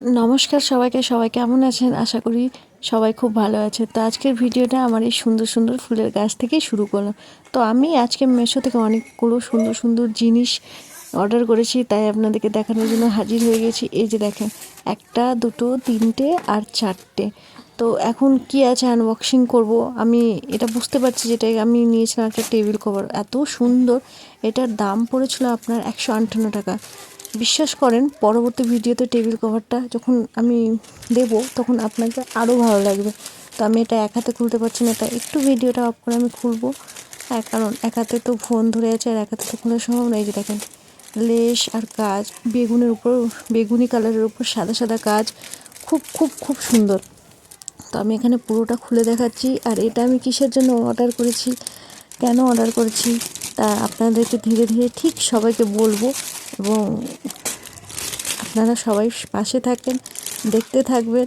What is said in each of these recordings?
নমস্কার সবাইকে, সবাই কেমন আছেন? আশা করি সবাই খুব ভালো আছে। তো আজকের ভিডিওটা আমার এই সুন্দর সুন্দর ফুলের গাছ থেকেই শুরু করলাম। তো আমি আজকে মেশো থেকে অনেকগুলো সুন্দর সুন্দর জিনিস অর্ডার করেছি, তাই আপনাদেরকে দেখানোর জন্য হাজির হয়ে গেছি। এই যে দেখেন, একটা, দুটো, তিনটে আর চারটে। তো এখন কি আছে আনবক্সিং করব? আমি এটা বুঝতে পারছি যেটা আমি নিয়েছিলাম একটা টেবিল কভার। এত সুন্দর, এটার দাম পড়েছিল আপনার একশো আটান্ন টাকা। বিশ্বাস করেন, পরবর্তী ভিডিওতে টেবিল কভারটা যখন আমি দেব, তখন আপনাকে আরও ভালো লাগবে। তো আমি এটা এক হাতে খুলতে পারছি না, তাই একটু ভিডিওটা অফ করে আমি খুলবো। হ্যাঁ কারণ এক হাতে তো ফোন ধরে আছে আর এক হাতে তো খোলা সম্ভব নয়। যে দেখেন লেশ আর কাজ, বেগুনের উপর, বেগুনি কালারের উপর সাদা সাদা কাজ, খুব খুব খুব সুন্দর। তো আমি এখানে পুরোটা খুলে দেখাচ্ছি। আর এটা আমি কিসের জন্য অর্ডার করেছি, কেন অর্ডার করেছি, তা আপনাদেরকে ধীরে ধীরে ঠিক সবাইকে বলব। এবং আপনারা সবাই পাশে থাকেন দেখতে থাকবেন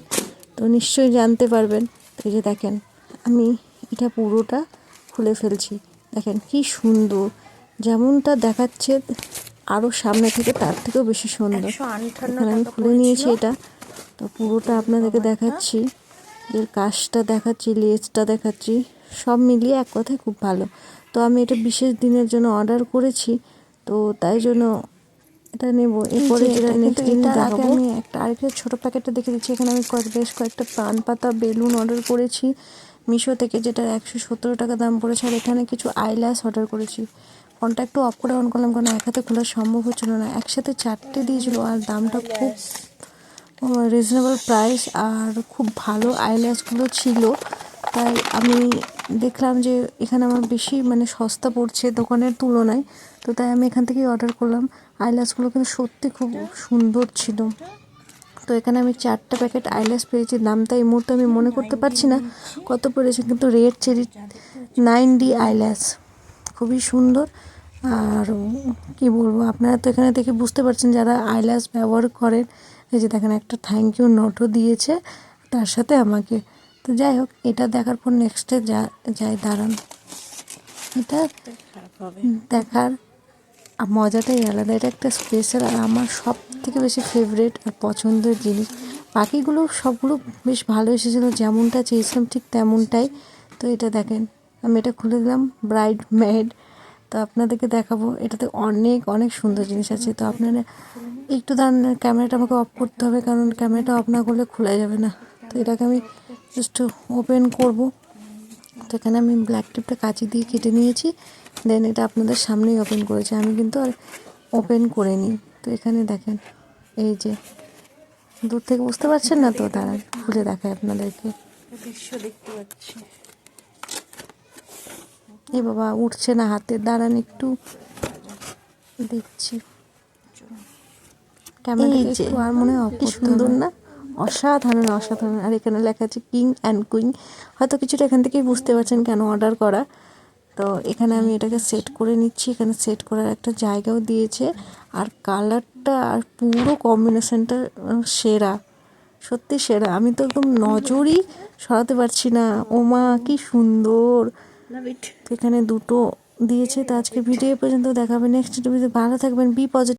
তো নিশ্চয়ই জানতে পারবেন। এই যে দেখেন আমি এটা পুরোটা খুলে ফেলছি। দেখেন কি সুন্দর যেমনটা দেখাচ্ছে আরও সামনে থেকে তার থেকেও বেশি সুন্দর। এখানে আমি খুলে নিয়েছি এটা তো পুরোটা আপনাদেরকে দেখাচ্ছি। এর কাজটা দেখাচ্ছি লেজটা দেখাচ্ছি সব মিলিয়ে এক কথায় খুব ভালো। তো আমি এটা বিশেষ দিনের জন্য অর্ডার করেছি তো তাই জন্য এটা নেব। এরপরে যেটা নেক্সট দিন দেখাবো আমি একটা আরেকটা ছোটো প্যাকেটটা দেখে দিচ্ছি। এখানে আমি কয়েক বেশ কয়েকটা পান পাতা বেলুন অর্ডার করেছি। মিশো থেকে যেটা একশো সতেরো টাকা দাম পড়েছে। আর এখানে কিছু আইল্যাস অর্ডার করেছি। ফোনটা একটু অফ করে অন করলাম কারণ এক হাতে খোলা সম্ভব হচ্ছিল না। একসাথে চারটে দিয়েছিল আর দামটা খুব রিজনেবল প্রাইস আর খুব ভালো আইল্যাশগুলো ছিল। তাই আমি দেখলাম যে এখানে আমার বেশি মানে সস্তা পড়ছে দোকানের তুলনায়, তো তাই আমি এখান থেকেই অর্ডার করলাম। আইল্যাশগুলো কিন্তু সত্যি খুব সুন্দর ছিল। তো এখানে আমি চারটা প্যাকেট আইল্যাশ পেয়েছি, দামটা এই মুহূর্তে আমি মনে করতে পারছি না কত পড়েছে, কিন্তু red cherry nine D eyelash খুবই সুন্দর। আর কি বলব, আপনারা তো এখানে দেখে বুঝতে পারছেন যারা আইল্যাশ ব্যবহার করেন, এই যে দেখেন একটা থ্যাংক ইউ নোটও দিয়েছে, তার সাথে আমাকে তো যাই হোক এটা দেখার পর নেক্সটে যা যাই দাঁড়ান। এটা দেখার মজাটাই আলাদা। এটা একটা স্পেশাল আর আমার সব থেকে বেশি ফেভারেট আর পছন্দের জিনিস। বাকিগুলো সবগুলো বেশ ভালো এসেছিল যেমনটা চেয়েছিলাম ঠিক তেমনটাই। তো এটা দেখেন আমি এটা খুলে দিলাম ব্রাইড মেড তো আপনাদেরকে দেখাবো এটাতে অনেক অনেক সুন্দর জিনিস আছে। তো আপনারা একটু দাঁড়ান ক্যামেরাটা আমাকে অফ করতে হবে কারণ ক্যামেরাটা অফ না করলে খোলা যাবে না। তো এটাকে আমি জাস্ট ওপেন করব। তো এখানে আমি ব্ল্যাক টিপটা কাঁচি দিয়ে কেটে নিয়েছি। দেন এটা আপনাদের সামনেই ওপেন করেছি। আমি কিন্তু আর ওপেন করে নিই তো এখানে দেখেন এই যে দূর থেকে বুঝতে পারছেন না তো? তারা খুলে দেখায় আপনাদেরকে। দৃশ্য দেখতে পাচ্ছি। এ বাবা উঠছে না হাতে। দাঁড়ান একটু। দেখছি। ক্যামেরা একটু আর মনে হয় কি সুন্দর না? অসাধারণ অসাধারণ। আর এখানে লেখা আছে কিং অ্যান্ড কুইং। হয়তো কিছুটা এখান থেকেই বুঝতে পারছেন কেন অর্ডার করা। তো এখানে আমি এটাকে সেট করে নিচ্ছি। এখানে সেট করার একটা জায়গাও দিয়েছে। আর কালারটা আর পুরো কম্বিনেশনটা সেরা। সত্যি সেরা। আমি তো একদম নজরই সরাতে পারছি না। ওমা কি সুন্দর। এখানে দুটো দিয়েছে। তো আজকে ভিডিও পর্যন্ত দেখাবে। নেক্সট ভিডিও ভালো থাকবেন। B positive